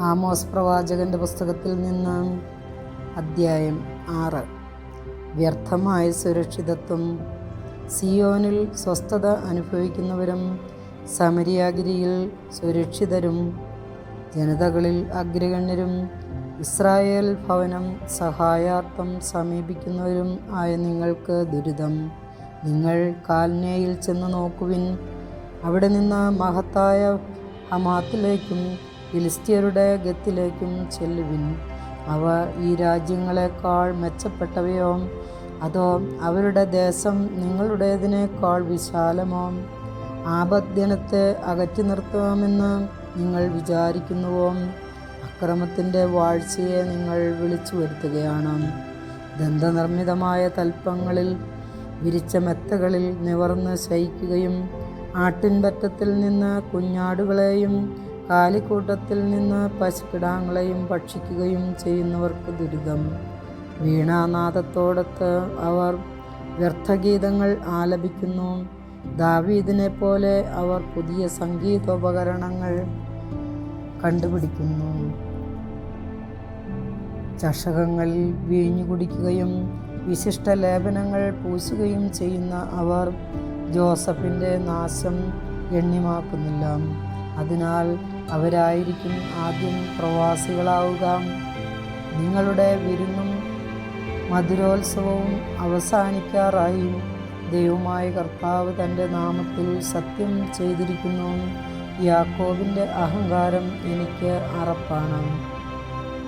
Amos പ്രവാചകന്റെ പുസ്തകത്തിൽ നിന്ന് അദ്ധ്യായം ആറ്. വ്യർത്ഥമായ സുരക്ഷിതത്വം. സിയോനിൽ സ്വസ്ഥത അനുഭവിക്കുന്നവരും സമരിയാഗിരിയിൽ സുരക്ഷിതരും. ജനതകളിൽ അഗ്രഗണ്യരും. ഇസ്രായേൽ ഭവനം സഹായാർത്ഥം സമീപിക്കുന്നവരും ആയ നിങ്ങൾക്ക് ദുരിതം. നിങ്ങൾ കാൽനേയിൽ ചെന്ന് നോക്കുവിൻ. അവിടെ നിന്ന് മഹത്തായ ഹമാത്തിലേക്കും ഫിലിസ്തീയരുടെ ഗത്തിലേക്കും ചെല്ലുവിൻ. അവ ഈ രാജ്യങ്ങളെക്കാൾ മെച്ചപ്പെട്ടവയോ അതോ അവരുടെ ദേശം നിങ്ങളുടേതിനേക്കാൾ വിശാലമോ? ആപദ്ദിനത്തെ അകറ്റി നിർത്താമെന്ന് നിങ്ങൾ വിചാരിക്കുന്നുവോ? അക്രമത്തിന്റെ വാഴ്ചയെ നിങ്ങൾ വിളിച്ചു വരുത്തുകയാണ് ദന്തനിർമ്മിതമായ തൽപ്പങ്ങളിൽ വിരിച്ച മെത്തകളിൽ നിവർന്ന് ശയിക്കുകയും ആട്ടിൻപറ്റത്തിൽ നിന്ന് കുഞ്ഞാടുകളെയും കാലിക്കൂട്ടത്തിൽ നിന്ന് പശുക്കിടാങ്ങളെയും ഭക്ഷിക്കുകയും ചെയ്യുന്നവർക്ക് ദുരിതം. വീണാനാദത്തോടൊത്ത് അവർ വ്യർത്ഥഗീതങ്ങൾ ആലപിക്കുന്നു. ദാവീദിനെ പോലെ അവർ പുതിയ സംഗീതോപകരണങ്ങൾ കണ്ടുപിടിക്കുന്നു. ചഷകങ്ങളിൽ വീഞ്ഞു കുടിക്കുകയും വിശിഷ്ട ലേപനങ്ങൾ പൂശുകയും ചെയ്യുന്ന അവർ ജോസഫിന്റെ നാശം ഗണ്യമാക്കുന്നില്ല. അതിനാൽ അവരായിരിക്കും ആദ്യം പ്രവാസികളാവുക. നിങ്ങളുടെ വിരുന്നും മധുരോത്സവവും അവസാനിക്കാറായി ദൈവമായ കർത്താവ് തന്റെ നാമത്തിൽ സത്യം ചെയ്തിരിക്കുന്നു. യാക്കോബിന്റെ അഹങ്കാരം എനിക്ക് അറപ്പാണ്.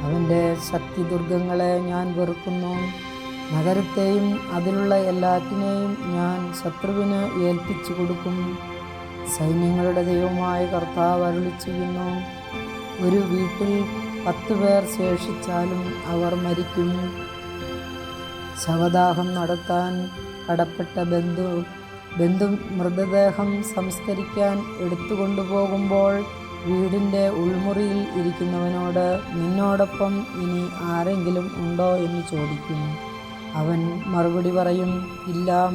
അവന്റെ ശക്തി ദുർഗങ്ങളെ ഞാൻ വെറുക്കുന്നു. നഗരത്തെയും അതിലുള്ള എല്ലാറ്റിനെയും ഞാൻ ശത്രുവിന് ഏൽപ്പിച്ചു കൊടുക്കും. സൈന്യങ്ങളുടെ ദൈവമായ കർത്താവ് അരുളി ചെയ്യുന്നു ഒരു വീട്ടിൽ പത്ത് പേർ ശേഷിച്ചാലും അവർ മരിക്കും. ശവദാഹം നടത്താൻ കടപ്പെട്ട ബന്ധു ബന്ധു മൃതദേഹം സംസ്കരിക്കാൻ എടുത്തുകൊണ്ടുപോകുമ്പോൾ വീടിന്റെ ഉൾമുറിയിൽ ഇരിക്കുന്നവനോട് നിന്നോടൊപ്പം ഇനി ആരെങ്കിലും ഉണ്ടോ? എന്ന് ചോദിക്കും. അവൻ മറുപടി പറയും ഇല്ല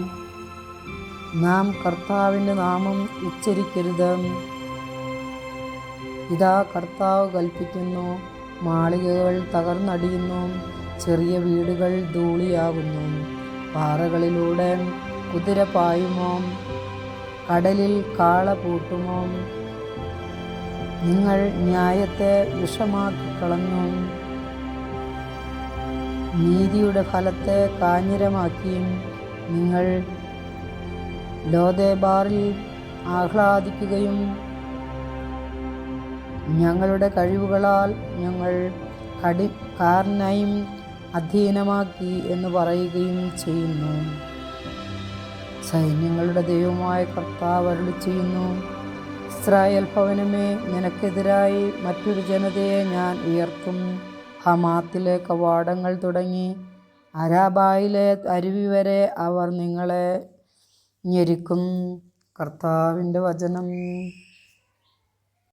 നാം കർത്താവിന്റെ നാമം ഉച്ചരിക്കരുത്. ഇതാ കർത്താവ് കൽപ്പിക്കുന്നു മാളികകൾ തകർന്നടിയുന്നു ചെറിയ വീടുകൾ ധൂളിയാകുന്നു. പാറകളിലൂടെ കുതിര പായുമോ? കടലിൽ കാള പൂട്ടുമോ? നിങ്ങൾ ന്യായത്തെ വിഷമാക്കി കളഞ്ഞു നീതിയുടെ ഫലത്തെ കാഞ്ഞിരമാക്കിയും നിങ്ങൾ ലോദേബാറിൽ ആഹ്ലാദിക്കുകയും ഞങ്ങളുടെ കഴിവുകളാൽ ഞങ്ങൾ കടി കാർനയും അധീനമാക്കി എന്ന് പറയുകയും ചെയ്യുന്നു. സൈന്യങ്ങളുടെ ദൈവമായ കർത്താവ് അരുളി ചെയ്യുന്നു ഇസ്രായേൽ ഭവനമേ നിനക്കെതിരായി മറ്റൊരു ജനതയെ ഞാൻ ഉയർത്തും. ഹമാത്തിലെ കവാടങ്ങൾ തുടങ്ങി അരാബായിലെ അരുവി വരെ അവർ നിങ്ങളെ ഞെരുക്കും കർത്താവിന്റെ വചനം.